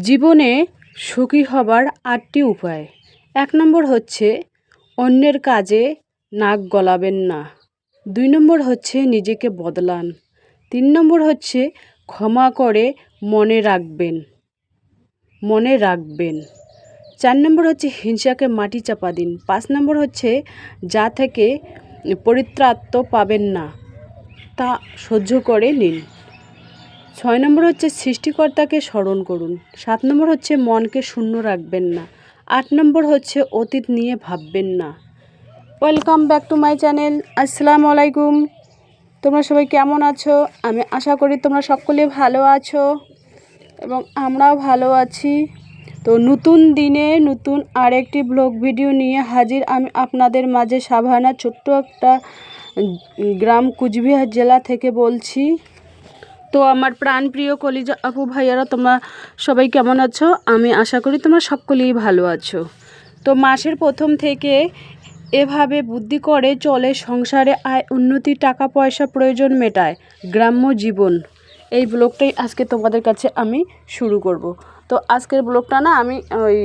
জীবনে সুখী হবার আটটি উপায়। এক নম্বর হচ্ছে, অন্যের কাজে নাক গলাবেন না। দুই নম্বর হচ্ছে, নিজেকে বদলান। তিন নম্বর হচ্ছে, ক্ষমা করে মনে রাখবেন। মনে রাখবেন। চার নম্বর হচ্ছে, হিংসাকে মাটি চাপা দিন। পাঁচ নম্বর হচ্ছে, যা থেকে পরিত্রাত্ত পাবেন না, তা সহ্য করে নিন। ছয় নম্বর হচ্ছে সৃষ্টিকর্তাকে স্মরণ করুন। সাত নম্বর হচ্ছে মনকে শূন্য রাখবেন না। আট নম্বর হচ্ছে অতীত নিয়ে ভাববেন না। Welcome back to my channel আসসালামু আলাইকুম। তোমরা সবাই কেমন আছো? আমি আশা করি তোমরা সকলে ভালো আছো এবং আমরাও ভালো আছি। তো নতুন দিনে নতুন আরেকটি ব্লগ ভিডিও নিয়ে হাজির আমি আপনাদের মাঝে সাভানা ছোট্ট একটা গ্রাম কুচবিহার জেলা থেকে বলছি। তো আমার প্রাণ প্রিয় কলিজা আপু, ভাইয়ারা, তোমরা সবাই কেমন আছো? আমি আশা করি তোমরা সকলেই ভালো আছো। তো মাসের প্রথম থেকে এভাবে বুদ্ধি করে চলে সংসারে আয়, উন্নতি, টাকা পয়সা প্রয়োজন মেটায় গ্রাম্য জীবন। এই ব্লগটাই আজকে তোমাদের কাছে আমি শুরু করব। তো আজকের ব্লগটা না আমি ওই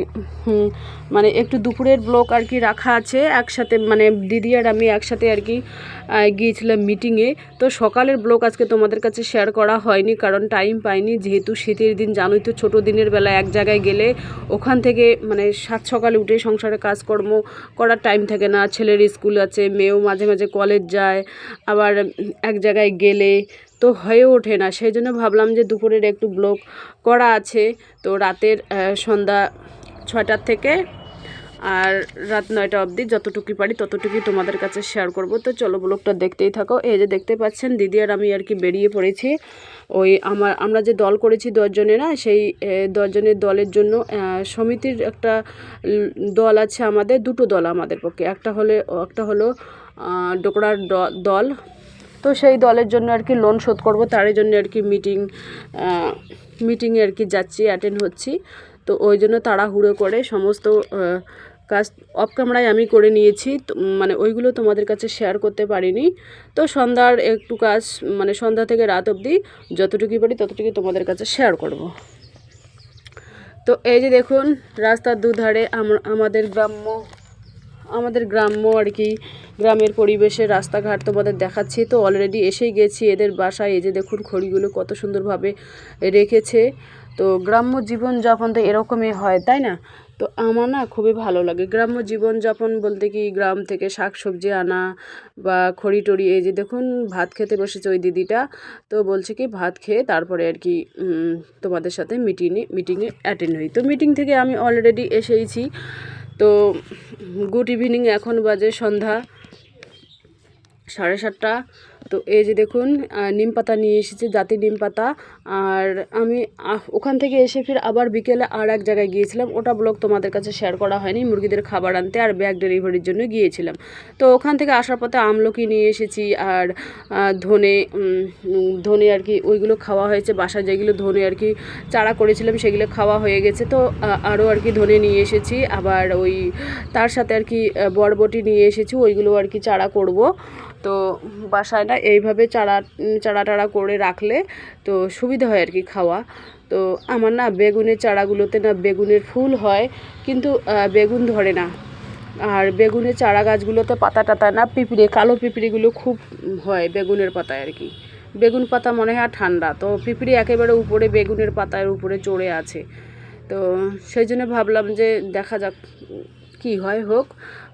মানে একটু দুপুরের ব্লগ আর কি রাখা আছে একসাথে মানে দিদি আর আমি একসাথে আর কি গিয়েছিলাম মিটিংয়ে তো সকালের ব্লগ আজকে তোমাদের কাছে শেয়ার করা হয়নি, কারণ টাইম পাইনি। যেহেতু শীতের দিন, জানোই তো ছোটো দিনের বেলা এক জায়গায় গেলে ওখান থেকে মানে সাত সকালে উঠে সংসারে কাজকর্ম করার টাইম থাকে না। ছেলের স্কুল আছে, মেয়েও মাঝে মাঝে কলেজ যায়, আবার এক জায়গায় গেলে তো হয়ে ওঠে না। সেই জন্য ভাবলাম যে দুপুরের একটু ব্লগ করা আছে। তো রাতের সন্ধ্যা ছয়টার থেকে আর রাত নয়টা অবধি যতটুকু পারি ততটুকুই তোমাদের কাছে শেয়ার করব। তো চলো ব্লগটা দেখতেই থাকো। এই যে দেখতে পাচ্ছেন, দিদি আর আমি আর কি বেরিয়ে পড়েছি। ওই আমার, আমরা যে দল করেছি দশজনে না সেই দশজনের দলের জন্য সমিতির একটা দল আছে আমাদের, দুটো দল আমাদের পক্ষে। একটা হলে, একটা হলো ডোকরার দল তো সেই দলের জন্য আর কি লোন শোধ করব, তারই জন্য আর কি মিটিং মিটিংয়ে আর কি যাচ্ছি অ্যাটেন্ড হচ্ছি। তো ওই জন্য তাড়াহুড়ো করে সমস্ত কাজ অফ ক্যামেরায় আমি করে নিয়েছি। মানে ওইগুলো তোমাদের কাছে শেয়ার করতে পারিনি। তো সন্ধ্যার একটু কাজ মানে সন্ধ্যা থেকে রাত অবধি যতটুকু পারি ততটুকু তোমাদের কাছে শেয়ার করব। তো এই যে দেখুন, রাস্তার দুধারে আম- আমাদের গ্রাম্য আমাদের গ্রাম্য আর কি গ্রামের পরিবেশে রাস্তাঘাট তোমাদের দেখাচ্ছি। তো অলরেডি এসেই গেছি এদের বাসায়। এই যে দেখুন খড়িগুলো কত সুন্দরভাবে রেখেছে। তো গ্রাম্য জীবনযাপন তো এরকমই হয়, তাই না? তো আমার না খুবই ভালো লাগে। গ্রাম্য জীবনযাপন বলতে কি, গ্রাম থেকে শাক সবজি আনা বা খড়ি টড়ি, এই যে দেখুন ভাত খেতে বসেছে ওই দিদিটা। তো বলছে কি, ভাত খেয়ে তারপরে আর কি তোমাদের সাথে মিটিংয়ে মিটিংয়ে অ্যাটেন্ড হই। তো মিটিং থেকে আমি অলরেডি এসেইছি। তো গুড ইভিনিং এখন বাজে সন্ধ্যা। সাড়ে সাতটা তো এই যে দেখুন নিম পাতা নিয়ে এসেছি, জাতি নিম পাতা। আর আমি ওখান থেকে এসে ফির আবার বিকেলে আর এক জায়গায় গিয়েছিলাম। ওটা ব্লগ তোমাদের কাছে শেয়ার করা হয়নি। মুরগিদের খাবার আনতে আর ব্যাগ ডেলিভারির জন্য গিয়েছিলাম। তো ওখান থেকে আসার পথে আমলকি নিয়ে এসেছি আর ধনে ধনে আর কি ওইগুলো খাওয়া হয়েছে। বাসায় যেগুলো ধনে আর কি চারা করেছিলাম, সেগুলো খাওয়া হয়ে গেছে। তো আরও আর কি ধনে নিয়ে এসেছি। আবার ওই তার সাথে আর কি বরবটি নিয়ে এসেছি। ওইগুলো আর কি চারা করব। তো বাসায় এইভাবে চারা চারা টারা করে রাখলে তো সুবিধা হয় আর কি খাওয়া। তো আমার না বেগুনের চারাগুলোতে না বেগুনের ফুল হয়, কিন্তু বেগুন ধরে না। আর বেগুনের চারা গাছগুলোতে পাতা টাতা না পিঁপড়ে, কালো পিঁপড়েগুলো খুব হয় বেগুনের পাতায় আর কি। বেগুন পাতা মনে হয় ঠান্ডা, তো পিঁপড়ে একেবারে উপরে বেগুনের পাতার উপরে চড়ে আছে। তো সেই জন্য ভাবলাম যে দেখা যাক কি হয়, হোক।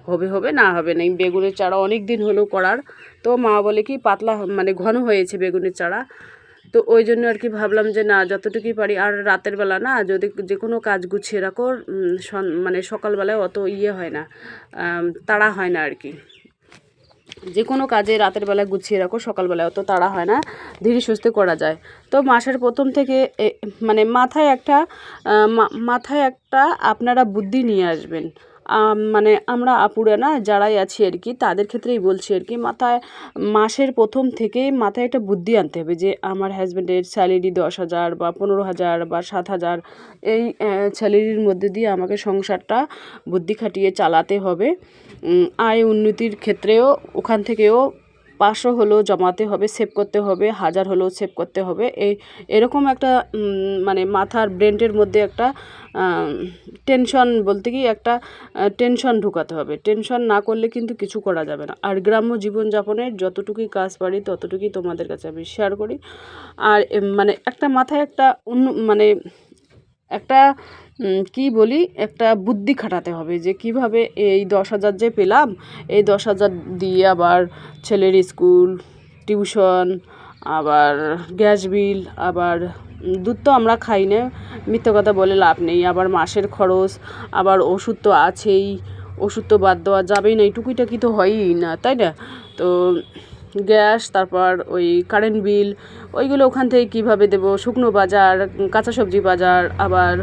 হবে হবে, না হবে না। বেগুনের চারা অনেক দিন হলো করার। তো মা বলে কি, পাতলা মানে ঘন হয়েছে বেগুনের চারা। তো ওই জন্য আর কি ভাবলাম যে, না, যতটুকুই পারি, আর রাতের বেলা না, যদি যে কোনো কাজ গুছিয়ে রাখো মানে সকালবেলায় অত ইয়ে হয় না তাড়া হয় না আর কি। যে কোনো কাজে রাতের বেলা গুছিয়ে রাখো, সকালবেলায় অত তাড়া হয় না, ধীরে সুস্থে করা যায়। তো মাসের প্রথম থেকে মানে মাথায় একটা মাথায় একটা আপনারা বুদ্ধি নিয়ে আসবেন। মানে আমরা আপুরা না, যারাই আছি আর কি, তাদের ক্ষেত্রেই বলছি আর কি, মাথায়, মাসের প্রথম থেকেই মাথায় একটা বুদ্ধি আনতে হবে যে, আমার হাজব্যান্ডের স্যালারি দশ হাজার বা পনেরো হাজার বা সাত হাজার, এই স্যালারির মধ্যে দিয়ে আমাকে সংসারটা বুদ্ধি খাটিয়ে চালাতে হবে। আয় উন্নতির ক্ষেত্রেও, ওখান থেকেও পাঁচশো হলেও জমাতে হবে সেভ করতে হবে, হাজার হলেও সেভ করতে হবে। এই, এরকম একটা মানে মাথার ব্রেনটের মধ্যে একটা টেনশন বলতে কি একটা টেনশন ঢুকাতে হবে। টেনশন না করলে কিন্তু কিছু করা যাবে না। আর গ্রাম্য জীবনযাপনের যতটুকুই কাজ পারি, ততটুকুই তোমাদের কাছে আমি শেয়ার করি। আর মানে একটা মাথায় একটা অন্য মানে একটা কি বলি, একটা বুদ্ধি খাটাতে হবে যে কীভাবে এই দশ হাজার যে পেলাম, এই দশ হাজার দিয়ে আবার ছেলের স্কুল, টিউশন, আবার গ্যাস বিল, আবার দুধ তো আমরা খাই না, মিথ্যে কথা বলে লাভ নেই, আবার মাসের খরচ, আবার ওষুধ তো আছেই, ওষুধ তো বাদ দেওয়া যাবেই না এইটুকুই টাকি তো হয়ই না, তাই না? তো গ্যাস, তারপর ওই কারেন্ট বিল ওইগুলো ওখান থেকে কীভাবে দেবো? শুকনো বাজার, কাঁচা সবজি বাজার, আবার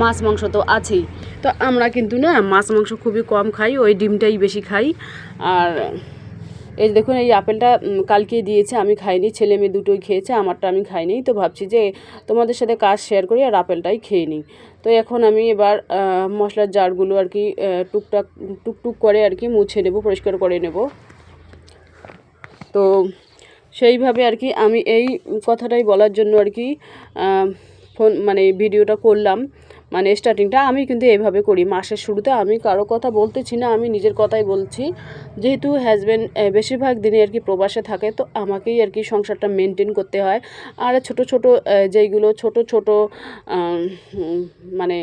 মাছ মাংস তো আছেই। তো আমরা কিন্তু না মাছ মাংস খুবই কম খাই, ওই ডিমটাই বেশি খাই। আর এই দেখুন, এই আপেলটা কালকে দিয়েছে, আমি খাইনি, ছেলে মেয়ে দুটোই খেয়েছে, আমারটা আমি খাইনি, তো ভাবছি যে তোমাদের সাথে কাজ শেয়ার করি আর আপেলটাই খেয়ে নিই। তো এখন আমি এবার মশলার জারগুলো আর কি টুকটাক, টুকটুক করে আর কি মুছে নেব, পরিষ্কার করে নেব। তো সেইভাবে আর কি আমি এই কথাটাই বলার জন্য আর কি ফোন মানে ভিডিওটা করলাম। মানে স্টার্টিংটা আমি কিন্তু এভাবে করি। মাসের শুরুতে আমি কারও কথা বলতেছি না, আমি নিজের কথাই বলছি। যেহেতু হাজব্যান্ড বেশিরভাগ দিনে আর কি প্রবাসে থাকে, তো আমাকেই আর কি সংসারটা মেনটেন করতে হয়। আর ছোট ছোট যেইগুলো ছোট ছোট মানে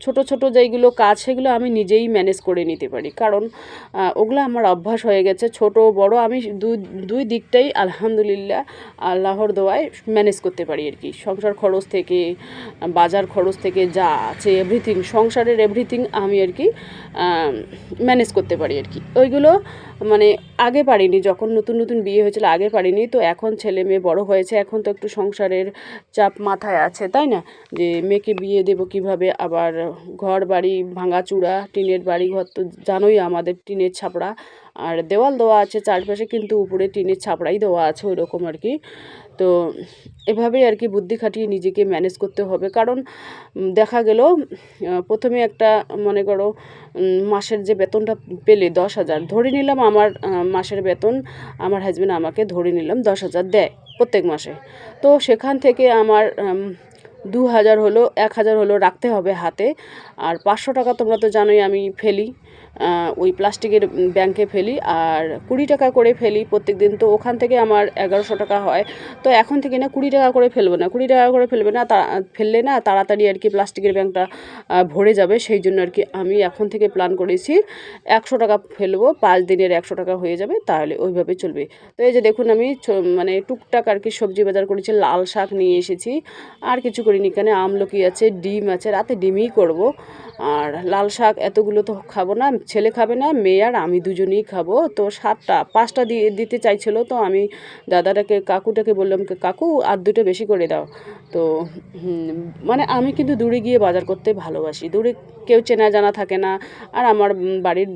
ছোট ছোট যেইগুলো কাজ, সেগুলো আমি নিজেই ম্যানেজ করে নিতে পারি। কারণ ওগুলো আমার অভ্যাস হয়ে গেছে, ছোট, বড়, আমি দুই দুই দিকটাই আলহামদুলিল্লাহ আল্লাহর দোয়ায় ম্যানেজ করতে পারি আর কি। সংসার খরচ থেকে, বাজার খরচ থেকে যা আছে এভরিথিং সংসারের এভরিথিং আমি আর কি ম্যানেজ করতে পারি আর কি। ওইগুলো মানে আগে পারিনি, যখন নতুন নতুন বিয়ে হয়েছিল আগে পারিনি, তো এখন ছেলে মেয়ে বড় হয়েছে, এখন তো একটু সংসারের চাপ মাথায় আছে, তাই না? যে মেয়েকে বিয়ে দেব কীভাবে, আবার ঘর বাড়ি ভাঙাচুরা, টিনের বাড়ি ঘর তো জানোই আমাদের টিনের ছাপড়া আর দেওয়াল দেওয়া আছে, চারপাশে কিন্তু উপরে টিনের ছাপড়াই দেওয়া আছে ওই রকম আর কি। তো এভাবেই আর কি বুদ্ধি খাটিয়ে নিজেকে ম্যানেজ করতে হবে। কারণ দেখা গেল প্রথমে একটা, মনে করো মাসের যে বেতনটা পেলে দশ হাজার, ধরে নিলাম আমার মাসের বেতন, আমার হাজব্যান্ড আমাকে ধরে নিলাম দশ হাজার দেয় প্রত্যেক মাসে। তো সেখান থেকে আমার দু হাজার হলো, এক হাজার হলো রাখতে হবে হাতে। আর পাঁচশো টাকা তোমরা তো জানোই আমি ফেলি। ওই প্লাস্টিকের ব্যাংকে ফেলি আর কুড়ি টাকা করে ফেলি প্রত্যেক দিন তো ওখান থেকে আমার এগারোশো টাকা হয়। তো এখন থেকে না কুড়ি টাকা করে ফেলব না। কুড়ি টাকা করে ফেলবে না তা ফেললে না তাড়াতাড়ি আর কি প্লাস্টিকের ব্যাংকটা ভরে যাবে। সেই জন্য আর কি আমি এখন থেকে প্ল্যান করেছি একশো টাকা ফেলব, পাঁচ দিনের একশো টাকা হয়ে যাবে, তাহলে ওইভাবে চলবে। তো এই যে দেখুন আমি মানে টুকটাক আর কি সবজি বাজার করেছি, লাল শাক নিয়ে এসেছি। আর কিছু করিনি, এখানে আমলকি আছে, ডিম আছে, রাতে ডিমই করব। আর লাল শাক এতগুলো তো খাব না ছেলে খাবে না, মেয়ে আর আমি দুজনেই খাব। তো সাতটা, পাঁচটা দিয়ে দিতে চাইছিল, তো আমি দাদাটাকে, কাকুটাকে বললাম কাকু, আর দুটো বেশি করে দাও। তো মানে আমি কিন্তু দূরে গিয়ে বাজার করতে ভালোবাসি। দূরে কেউ চেনা জানা থাকে না। আর আমার বাড়ির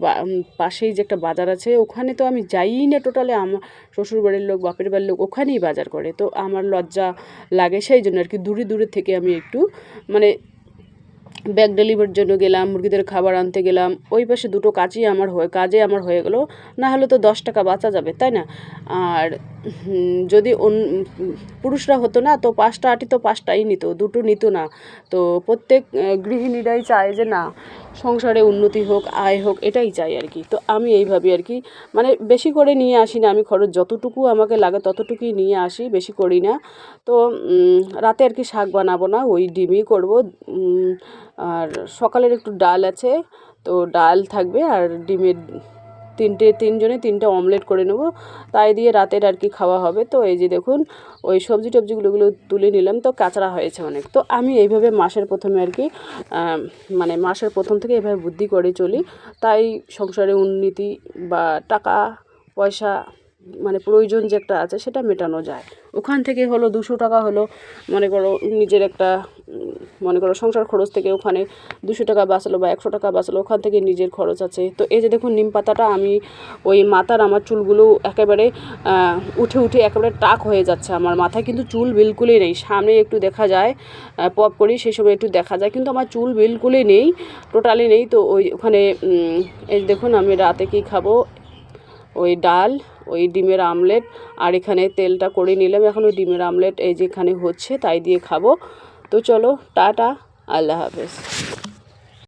পাশেই যে একটা বাজার আছে, ওখানে তো আমি যাই না টোটালে। আমার শ্বশুর বাড়ির লোক, বাপের বাড়ির লোক ওখানেই বাজার করে। তো আমার লজ্জা লাগে, সেই জন্য আর কি দূরে দূরে থেকে আমি একটু মানে ব্যাগ ডেলিভারির জন্য গেলাম, মুরগিদের খাবার আনতে গেলাম। ওই পাশে দুটো কাজই আমার হয়ে কাজে আমার হয়ে গেলো। না হলে তো দশ টাকা বাঁচা যাবে, তাই না? আর যদি পুরুষরা হতো না, তো পাঁচটা আটি তো পাঁচটাই নিত, দুটো নিত না। তো প্রত্যেক গৃহিণীরাই চায় যে না, সংসারে উন্নতি হোক, আয় হোক, এটাই চাই আর কি। তো আমি এইভাবে আর কি মানে বেশি করে নিয়ে আসি না আমি খরচ, যতটুকু আমাকে লাগে ততটুকুই নিয়ে আসি, বেশি করি না। তো রাতে আর কি শাক বানাবো না, ওই ডিমই করব আর সকালের একটু ডাল আছে, তো ডাল থাকবে আর ডিমের তিনটে, তিনজনে তিনটে অমলেট করে নেব। তাই দিয়ে রাতের আর কি খাওয়া হবে। তো এই যে দেখুন, ওই সবজি টবজিগুলোগুলো তুলে নিলাম, তো কাঁচরা হয়েছে অনেক। তো আমি এইভাবে মাসের প্রথমে আর কি মানে মাসের প্রথম থেকে এভাবে বুদ্ধি করে চলি। তাই সংসারে উন্নতি বা টাকা, পয়সা মানে প্রয়োজন যে একটা আছে, সেটা মেটানো যায়। ওখান থেকে হলো দুশো টাকা হলো, মনে করো নিজের একটা মনে করো সংসার খরচ থেকে ওখানে দুশো টাকা বাঁচলো বা একশো টাকা বাঁচলো, ওখান থেকে নিজের খরচ আছে। তো এই যে দেখুন, নিম পাতাটা আমি ওই মাথার আমার চুলগুলো একেবারে উঠে উঠে একেবারে টাক হয়ে যাচ্ছে আমার মাথায়, কিন্তু চুল বিলকুলই নেই। সামনে একটু দেখা যায় পপ করি সেই সময় একটু দেখা যায়, কিন্তু আমার চুল বিলকুলই নেই, টোটালি নেই। তো ওই ওখানে এই দেখুন, আমি রাতে কি খাব? ওই ডাল ওই ডিমের আমলেট আর এখানে তেলটা করে নিলাম। এখন ওই ডিমের আমলেট এই যেখানে হচ্ছে, তাই দিয়ে খাব। তো চলো, টাটা, আল্লাহ হাফেজ।